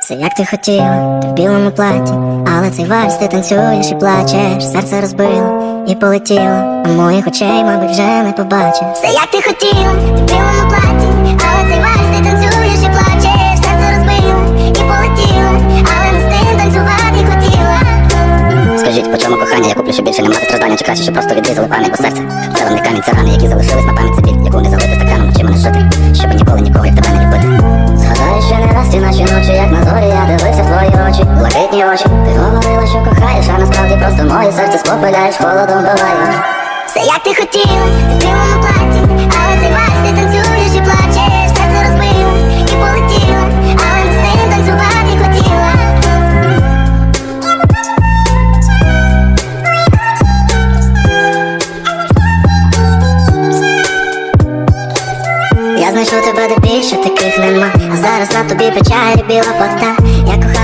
Все як ти хотіла, ти в білому платі, але цей вальс ти танцюєш і плачеш, серце розбило і полетіло, а моїх очей, мабуть, вже не побачиш. Все як ти хотіла, ти в білому платі, Скажіть, по чому кохання, я куплю, що більше не мати страждання, чи краще, що просто відрізали пам'ять, бо серце це не камінь, це рани, які залишились на пам'ять, це біль, яку не залити стаканом, чи мене жити, щоб ніколи нікого, як тебе не любити. Згадаю, що не раз ті наші ночі, як на зорі, я дивився в твої очі, блакитні очі. Ти говорила, що кохаєш, а насправді просто моє серце спопиляєш, холодом вбиваєш. Все як ти хотіла, ти білому платі, але ти танцюєш знайшов тебе де більше таких нема. А зараз на тобі печаль біла фата. Я кохав